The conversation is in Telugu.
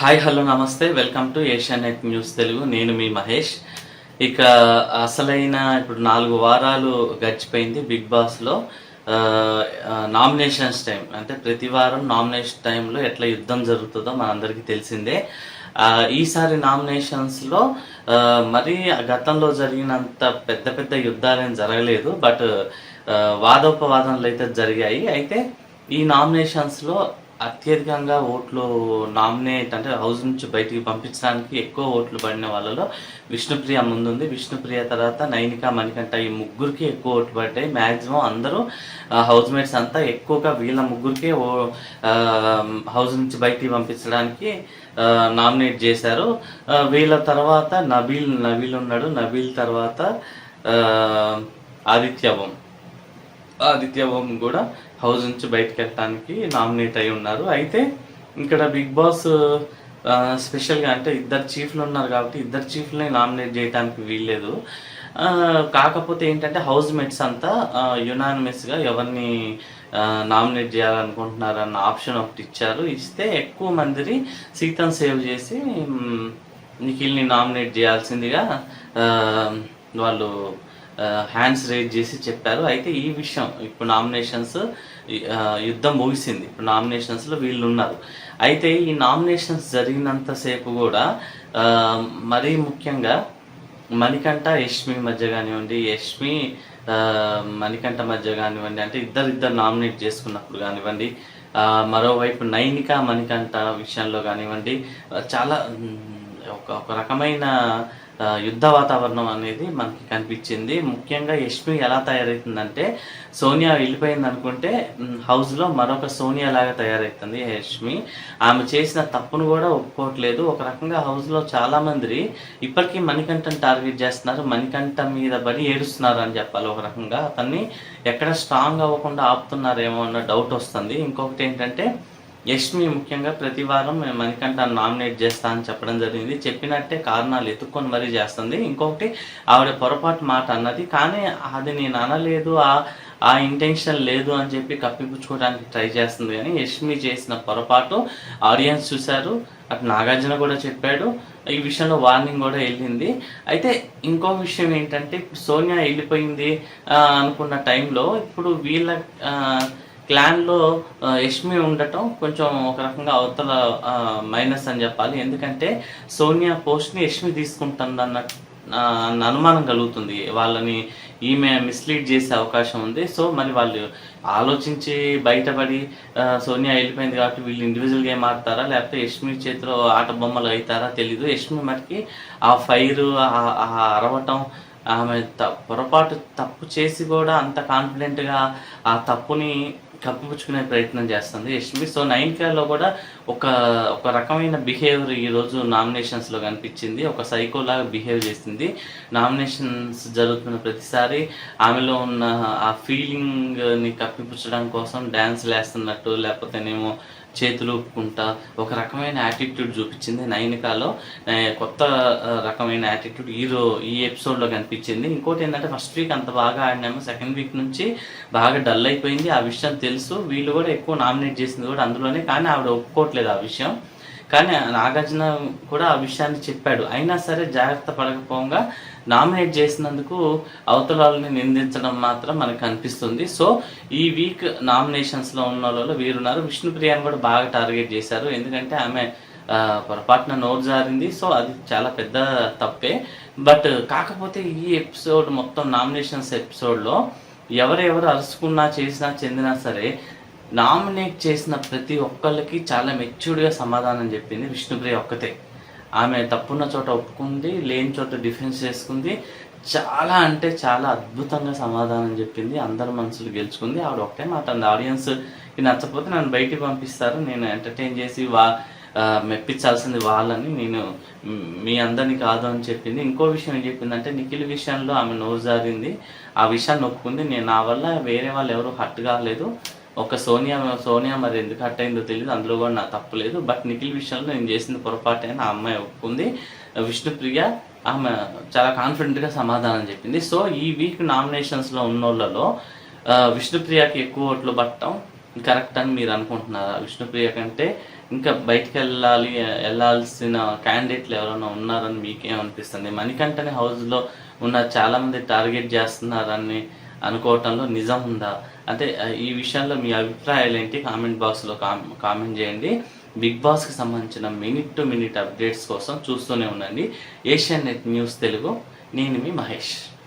హాయ్ హలో నమస్తే. Welcome to Asia net news Telugu నేను మీ మహేష్. ఇక అసలైన ఇప్పుడు నాలుగు వారాలు గడిచిపోయింది బిగ్ బాస్లో నామినేషన్స్ టైం అంటే ప్రతి వారం నామినేషన్ టైంలో ఎట్లా యుద్ధం జరుగుతుందో మనందరికీ తెలిసిందే. ఈసారి నామినేషన్స్లో మరి గతంలో జరిగినంత పెద్ద పెద్ద యుద్ధాలేం జరగలేదు. బట్ వాదోపవాదనలు అయితే జరిగాయి. అయితే ఈ నామినేషన్స్లో అత్యధికంగా ఓట్లు నామినేట్ అంటే హౌస్ నుంచి బయటికి పంపించడానికి ఎక్కువ ఓట్లు పడిన వాళ్ళలో విష్ణుప్రియ ముందుంది. విష్ణుప్రియ తర్వాత నైనిక మణికంఠ ఈ ముగ్గురికి ఎక్కువ ఓట్లు పడ్డాయి. మ్యాక్సిమం అందరూ హౌస్ మేట్స్ అంతా ఎక్కువగా వీళ్ళ ముగ్గురికే ఓ హౌస్ నుంచి బయటికి పంపించడానికి నామినేట్ చేశారు. వీళ్ళ తర్వాత నబీల్ నబీల్ ఉన్నాడు. నబీల్ తర్వాత ఆ, ఆదిత్యవం. ఆదిత్య ఓం కూడా హౌస్ నుంచి బయటకు వెళ్ళడానికి నామినేట్ అయి ఉన్నారు. అయితే ఇక్కడ బిగ్ బాస్ స్పెషల్గా అంటే ఇద్దరు చీఫ్లు ఉన్నారు కాబట్టి ఇద్దరు చీఫ్లని నామినేట్ చేయడానికి వీల్లేదు. కాకపోతే ఏంటంటే హౌస్ మేట్స్ అంతా యునానిమస్గా ఎవరిని నామినేట్ చేయాలనుకుంటున్నారన్న ఆప్షన్ ఒకటి ఇచ్చారు. ఇస్తే ఎక్కువ మందిని సీతను సేవ్ చేసి నిఖిల్ని నామినేట్ చేయాల్సిందిగా వాళ్ళు హ్యాండ్స్ రేజ్ చేసి చెప్పారు. అయితే ఈ విషయం ఇప్పుడు నామినేషన్స్ యుద్ధం ముగిసింది. ఇప్పుడు నామినేషన్స్లో వీళ్ళు ఉన్నారు అయితే ఈ నామినేషన్స్ జరిగినంతసేపు కూడా మరీ ముఖ్యంగా మణికంఠ యష్మి మధ్య కానివ్వండి యష్మి మణికంఠ మధ్య కానివ్వండి అంటే ఇద్దరిద్దరు నామినేట్ చేసుకున్నప్పుడు కానివ్వండి మరోవైపు నైనిక మణికంఠ విషయంలో కానివ్వండి చాలా ఒక ఒక రకమైన యుద్ధ వాతావరణం అనేది మనకి కనిపించింది. ముఖ్యంగా యష్మి ఎలా తయారవుతుందంటే సోనియా వెళ్ళిపోయింది అనుకుంటే హౌస్లో మరొక సోనియా లాగా తయారవుతుంది యష్మి ఆమె చేసిన తప్పును కూడా ఒప్పుకోవట్లేదు. ఒక రకంగా హౌస్లో చాలా మంది ఇప్పటికీ మణికంఠని టార్గెట్ చేస్తున్నారు. మణికంఠ మీద బడి ఏడుస్తున్నారు అని చెప్పాలి ఒక రకంగా. అతన్ని ఎక్కడ స్ట్రాంగ్ అవ్వకుండా ఆపుతున్నారేమో అన్న డౌట్ వస్తుంది. ఇంకొకటి ఏంటంటే యష్మి ముఖ్యంగా ప్రతి వారం మేము మణికంఠ నామినేట్ చేస్తా అని చెప్పడం జరిగింది. చెప్పినట్టే కారణాలు ఎత్తుక్కొని మరీ చేస్తుంది. ఇంకొకటి ఆవిడ పొరపాటు మాట అన్నది కానీ అది నేను అనలేదు ఆ ఆ ఇంటెన్షన్ లేదు అని చెప్పి కప్పిపుచ్చుకోవడానికి ట్రై చేస్తుంది కానీ యష్మి చేసిన పొరపాటు ఆడియన్స్ చూశారు. అటు నాగార్జున కూడా చెప్పాడు. ఈ విషయంలో వార్నింగ్ కూడా వెళ్ళింది. అయితే ఇంకో విషయం ఏంటంటే ఇప్పుడు సోనియా వెళ్ళిపోయింది అనుకున్న టైంలో ఇప్పుడు వీళ్ళ క్లాన్లో యష్మి ఉండటం కొంచెం ఒక రకంగా అవతల మైనస్ అని చెప్పాలి. ఎందుకంటే సోనియా పోస్ట్ని యష్మి తీసుకుంటుందన్న అన్న అనుమానం కలుగుతుంది. వాళ్ళని ఈమె మిస్లీడ్ చేసే అవకాశం ఉంది. సో మరి వాళ్ళు ఆలోచించి బయటపడి సోనియా వెళ్ళిపోయింది కాబట్టి వీళ్ళు ఇండివిజువల్ గేమ్ ఆడతారా లేకపోతే యష్మి చేతిలో ఆట బొమ్మలు అవుతారా? తెలీదు. యష్మి మరికి ఆ ఫైర్ ఆ అరవటం ఆమె త పొరపాటు తప్పు చేసి కూడా అంత కాన్ఫిడెంట్గా ఆ తప్పుని కప్పిపుచ్చుకునే ప్రయత్నం చేస్తుంది. యష్మి సో నైన్కేలో కూడా ఒక ఒక రకమైన బిహేవియర్ ఈరోజు నామినేషన్స్లో కనిపించింది. ఒక సైకోలాగా బిహేవ్ చేసింది. నామినేషన్స్ జరుగుతున్న ప్రతిసారి ఆమెలో ఉన్న ఆ ఫీలింగ్ని కప్పిపుచ్చడం కోసం డ్యాన్స్ వేస్తున్నట్టు లేకపోతేనేమో చేతులు ఊపుకుంటా ఒక రకమైన యాటిట్యూడ్ చూపించింది. నైనికాలో కొత్త రకమైన యాటిట్యూడ్ హీరో ఈ ఎపిసోడ్లో కనిపించింది. ఇంకోటి ఏంటంటే ఫస్ట్ వీక్ అంత బాగా ఆడినాము. సెకండ్ వీక్ నుంచి బాగా డల్ అయిపోయింది. ఆ విషయం తెలుసు. వీళ్ళు కూడా ఎక్కువ నామినేట్ చేసింది కూడా అందులోనే. కానీ ఆవిడ ఒప్పుకోవట్లేదు ఆ విషయం. కానీ నాగార్జున కూడా ఆ విషయాన్ని చెప్పాడు. అయినా సరే జాగ్రత్త పడకపోగా నామినేట్ చేసినందుకు అవతలాలని నిందించడం మాత్రం మనకు అనిపిస్తుంది. సో ఈ వీక్ నామినేషన్స్లో ఉన్న వాళ్ళలో వీరున్నారు. విష్ణుప్రియాని కూడా బాగా టార్గెట్ చేశారు. ఎందుకంటే ఆమె పొరపాటున నోరు జారింది. సో అది చాలా పెద్ద తప్పే. బట్ కాకపోతే ఈ ఎపిసోడ్ మొత్తం నామినేషన్స్ ఎపిసోడ్లో ఎవరెవరు అరుచుకున్నా చేసినా చెందినా సరే నామినేట్ చేసిన ప్రతి ఒక్కళ్ళకి చాలా మెచ్యూర్డ్గా సమాధానం చెప్పింది విష్ణుప్రియ ఒక్కతే. ఆమె తప్పున్న చోట ఒప్పుకుంది లేని చోట డిఫెన్స్ చేసుకుంది. చాలా అంటే చాలా అద్భుతంగా సమాధానం చెప్పింది. అందరి మనసులు గెలుచుకుంది. ఆవిడ ఒకటే మాట అంది. ఆడియన్స్కి నచ్చకపోతే నన్ను బయటికి పంపిస్తారు. నేను ఎంటర్టైన్ చేసి వా మెప్పించాల్సింది వాళ్ళని. నేను మీ అందరిని కాదు అని చెప్పింది. ఇంకో విషయం ఏం చెప్పిందంటే నిఖిల్ విషయంలో ఆమె నోరు జారింది. ఆ విషయాన్ని ఒప్పుకుంది నేను నా వల్ల వేరే వాళ్ళు ఎవరు హర్ట్ కాలేదు. ఒక సోనియా సోనియా మరి ఎందుకు హట్ అయిందో తెలియదు అందులో కూడా నా తప్పు లేదు. బట్ నిఖిల్ విషయంలో నేను చేసిన పొరపాటే అని ఆ అమ్మాయి ఒప్పుకుంది. విష్ణుప్రియ ఆమె చాలా కాన్ఫిడెంట్గా సమాధానం చెప్పింది. సో ఈ వీక్ నామినేషన్స్లో ఉన్న వాళ్ళలో విష్ణుప్రియకి ఎక్కువ ఓట్లు పట్టడం కరెక్ట్ అని మీరు అనుకుంటున్నారా? విష్ణుప్రియ కంటే ఇంకా బయటికి వెళ్ళాలి వెళ్ళాల్సిన క్యాండిడేట్లు ఎవరైనా ఉన్నారని మీకేమనిపిస్తుంది? మణికంఠని హౌస్లో ఉన్న చాలామంది టార్గెట్ చేస్తున్నారని అనుకోవటంలో నిజం ఉందా? అంటే ఈ విషయంలో మీ అభిప్రాయాలు ఏంటి? కామెంట్ బాక్స్లో కామెంట్ చేయండి. బిగ్ బాస్కి సంబంధించిన మినిట్ టు మినిట్ అప్డేట్స్ కోసం చూస్తూనే ఉండండి. Asian net news Telugu. నేను మీ మహేష్.